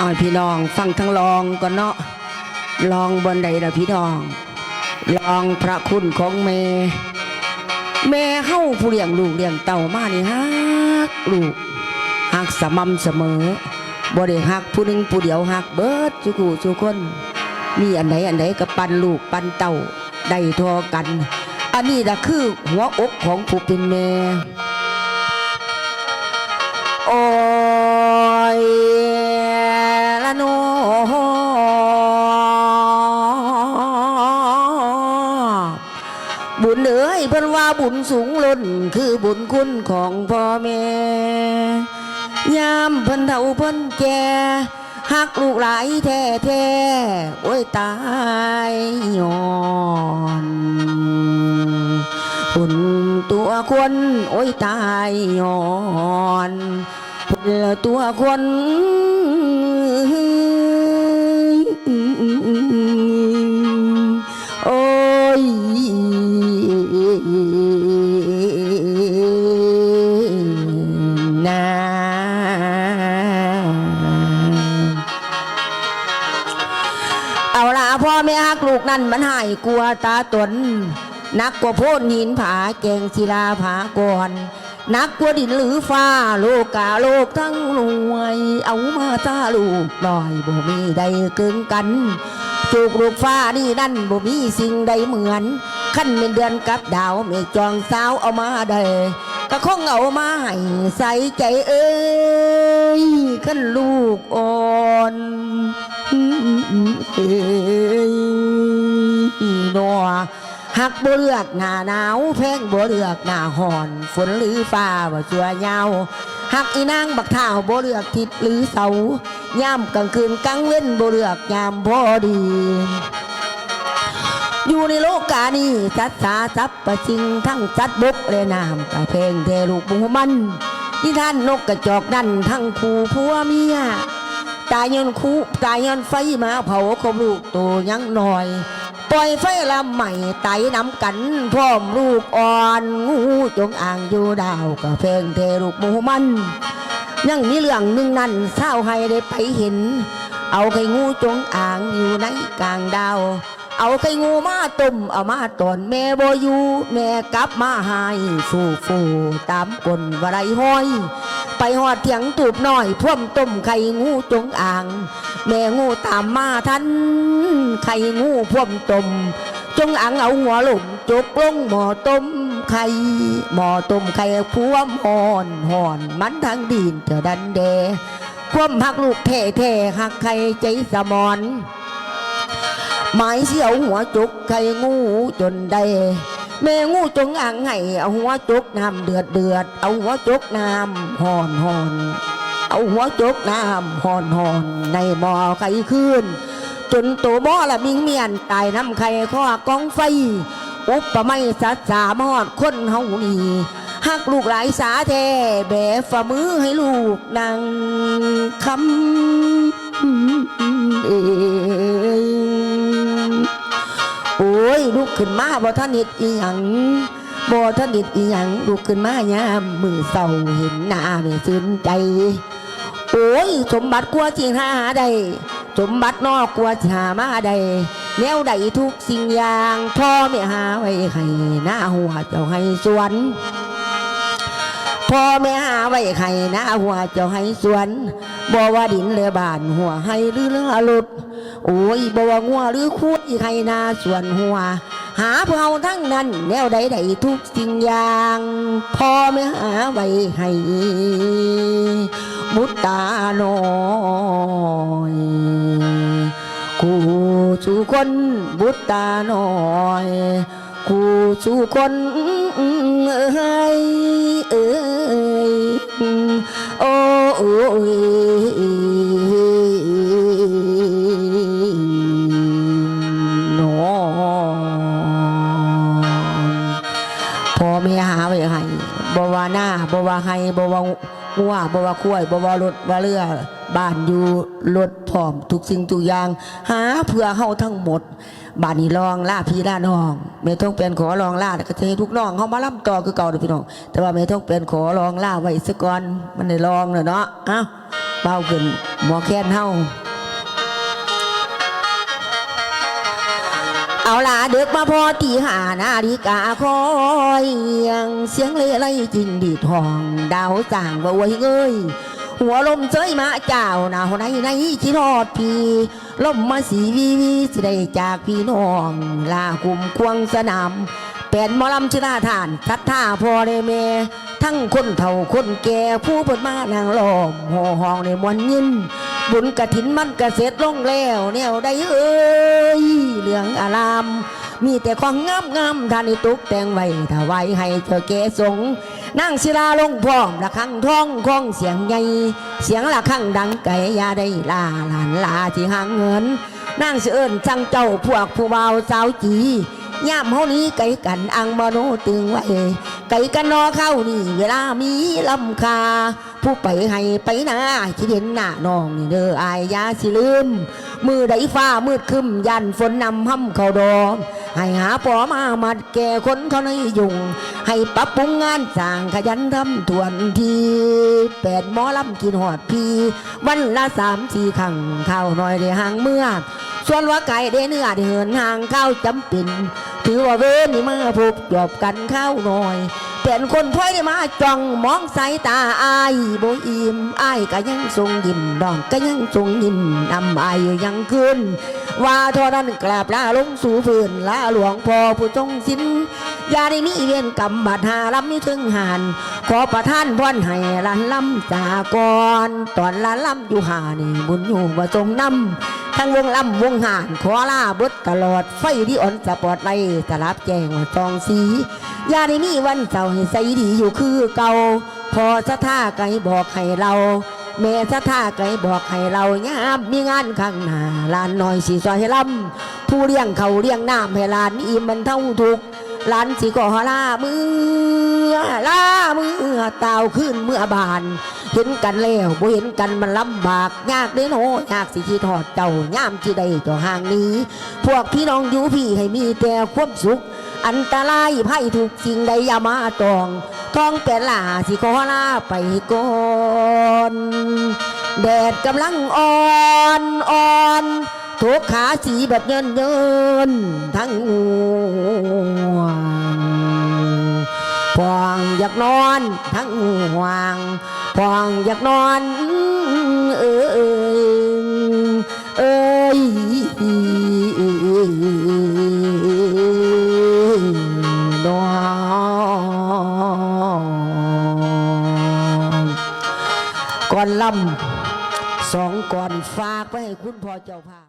เอาพี่น้องฟังทั้งลองก่อนเนาะลองบนใดละพี่น้อง ลองพระคุณของแม่แม่เฮาผู้เลี้ยงลูกเลี้ยงเต่ามานี่ฮักลูกฮักสม่ำเสมอบ่ได้ฮักผู้หนึ่งผู้เดียวฮักเบิดทุกผู้ทุคนมีอันไหนอันไหนก็ปันลูกปันเต่าได้ทอกัน อันนี้ละคือหัวอกของผู้เป็นแม่ บุญสูงล้นคือบุญคุณของพ่อแม่ยามเพิ่นเฒ่าเพิ่นแก่หักลูกหลายแท้แท้โอ้ยตายย้อนหุ่นตัวคนโอ้ยตายย้อนหุ่นตัวคน กนั่นมันหายกลัวตาตน นักกว่าโพดหินผาแกงศิลาผาก่อนนักกว่าดินหรือฟ้าโลกาโลกทั้งหน่วย เอามาซาลูกลอยบ่มีใดเกินกันจูกลูกฟ้านี่นั่นบ่มีสิ่งใดเหมือนขั้นเป็นเดือนกับดาวเมฆจองสาวเอามาได้ก็คงเอามาให้ใส่ใจเอ้ยขั้นลูกอ่อน เอ้ นัวหักบ่เลือกหน้าหนาวแพงบ่เลือกหน้าห่อน ฝนหรือฟ้าว่ชัวยาหักอีนางบักเท้าบ่เลือกทิศหรือเสาย่ำกลางคืนกลางเว้นบ่เลือกยามพอดี อยู่ในโลกกานี้สัตว์สาสัพประชิงทั้งสัตบกและน้ำกะเพงเทลูกหมูมันนิทานนกกระจอกนั่นทั้งคู่ผัวเมียตายย้อนคู่ตายย้อนไฟมาเผาเขาลูกโตยังหน่อย ปล่อยไฟลำใหม่ไตน้ำกัน พร้อมลูกอ่อนงูจงอ่างอยู่ดาวกะเพงเทลูกหมูมันยังมีเรื่องหนึ่งนั้นเศร้าให้ได้ไปเห็น เอาไข่งูจงอ่างอยู่ในกลางดาว เอาไข่งูมาตุ้มเอามาตอนแม่บอยู่แม่กลับมาหายฟูฟูตามกลวไรห้อย ไปหอดเถียงตูบหน่อยพ่วมต้มไข่งูจงอ่าง แม่งูตามมาทันไข่งูพ่วมตม จงอ่างเอาหัวหลุมจกลงหมอต้มไข่หมอต้มไข่พวมหอนหอนมันทางดินเถอดันเดความหักลูกเท่เท่หักใครใจสมอนหมายเสียวหัวจุกไข่งูจนได้แม่งูจงอ่างไห้เอาหัวจุกน้ำเดือดเดือดเอาหัวจุกน้ำหอนหอน เอาหัวจกน้ำหอนหอนในหมอไข่ขึ้น จนตัวหม้อละมิงเมียนตายน้ำไข่ข้อกองไฟ อุปปไม่สัตสามอดคนเฮานีหักลูกหลายสาแท้แบฝ่ามือให้ลูกนั่งคำเอยโอ้ยลูกขึ้นมาบ่ท่านเห็ดอีหยัง บ่ท่านเห็ดอีหยังลูกขึ้นมายามมือเศร้าเห็นหน้าไม่ซึ้นใจ โอ้ย สมบัติกลัวที่หาได้สมบัตินอกกลัวที่หามาได้แนวใดทุกสิ่งอย่างพ่อไม่หาไว้ให้หน้าหัวเจ้าให้สวนพ่อแม่หาไว้ไข่นะหัวเจ้าให้สวนบ่ว่าดินเรือบานหัวให้หรือเรือรถโอ้ยบ่ว่างัวหรือคุดไข่นาสวนหัว หาเพื่อเอาทั้งนั้น แนวใดใดทุกสิ่งอย่างพ่อแม่หาไว้ให้มุตตาน้อยกูสู่คนบุตตาน้อยกูสู่คนเอ้ยเอ้ยโอ้ย บ่ว่าให้บ่ว่างัวบ่ว่าคุ้ยบ่ว่ารถว่าเรือบ้านอยู่รถพร้อมทุกสิ่งทุกอย่าง หาเพื่อเฮาทั้งหมดบ้านนี้รองล่าพี่ล่าน้องไม่ต้องเป็นขอรองล่าก็จะให้ทุกน้องเขามาล่ำต่อคือเก่าเด้อพี่น้อง แต่ว่าไม่ต้องเป็นขอรองล่าไว้สัก่อนมันได้รองเนาะเนาะอ้าเบาขึ้นหมอแค้นเฮา เอาล่ะเด็กมาพอตีหานาฬิกาคอยยังเสียงเลไลจริงดีทอง ดาวจางว่าไว้เงยหัวลมเจยมาเจ้าหนาวในในคิดทอดพีลมมาสีวีวีสิได้จากพี่น้องลาคุมควงสนามเป็นมอลำชนาทานทัดท่าพอได้เม ทั้งคนเฒ่าคนแก่ผู้เปิดมานางล้อมหอห้องในมวลยิน บุญกระถินมันกระเสร็จลงแล้วแนวใดเอ้ยเหลืองอาราม มีแต่ของงามงามๆท่านนี่ตุกแต่งไว้ถวายให้เธอแก่สงฆ์นางศิลาลงพร้อมละครังท้องคองเสียงใหญ่เสียงละครังดังไก่ยาได้ลาหลานลาที่หางเงินนางเสือเอิญจังเจ้าพวกผู้เบาสาวจีย่ามเฮานี้ไก่กันอังมโนตึงไว้ไก่กันนอเข้านี่ เวลามีลำคา ผู้ไปให้ไปนาคิดเห็นหน้าน้องนี่เด้ออายยาสิลืม มือใดฟ้ามืดคึมยันฝนนำห้ำเข้าดอมให้หาปอมามัดแก่คนเขาในยุง ให้ปรับปรุงงานสร้างขยันทำทวนทีแปดหมอลำกินหอดพีวันละสามสี่ครั้งข้าวหน่อยได้ห่างเมื่อส่วนว่าไก่ได้เนื้อได้เหินห่างข้าวจำป็นถือว่าเว้นนี่มาพบจบกันข้าวหน่อย เป็นคนพ่อยได้มาจ้องมองสายตาอายโบอิมอายก็ยังทรงยิ้มดองก็ยังทรงยิ้มนำอายยังขึ้น ว่าทอนั้นกราบลาลงสู่พื้นลาหลวงพ่อผู้ทรงสินอย่าได้มีเวียนกรรมบาดหาลำนี้ถึงหานขอประทานพรให้ลานลำจากรตอนลานลำอยู่หานี่บุญอยู่มาทรงนำทั้งวงลำวงหานขอลาบดตลอดไฟที่อ่อนสปอร์ตไลท์สลับแจงว่าจองสี ยาได้มีวันเสาร์ให้ใสดีอยู่คือเก่าพอสะท่าไกบอกให้เราแม่สะท่าไกบอกให้เรายามมีงานข้างหน้าลานน้อยสีซอยให้ลำผู้เลี้ยงเขาเลี้ยงน้ำให้ลานอิ่มมันเท่าทุกลานสีก็ลามือลามือเต่าขึ้นเมื่อบาน เห็นกันแล้วบ่เห็นกันมันลำบากยากเด้โนยากสิที่ทอดเจ้าย่ามที่ใดเจ้าห่างนี้ พวกพี่น้องอยู่พี่ให้มีแต่ความสุข อันตรายภัยถูกสิ่งใดอย่ามาตองท้องแต่ลาสิขอลาไปก่อนแดดกำลังอ่อนอ่อนทุกขาสีแบบเยินเยินทั้งง่วงพวงอยากนอนทั้งห่วงพวงอยากนอน เอ้ยเอ้ย อนลำสองก่อนฝากไปให้คุณพ่อเจ้าภาพ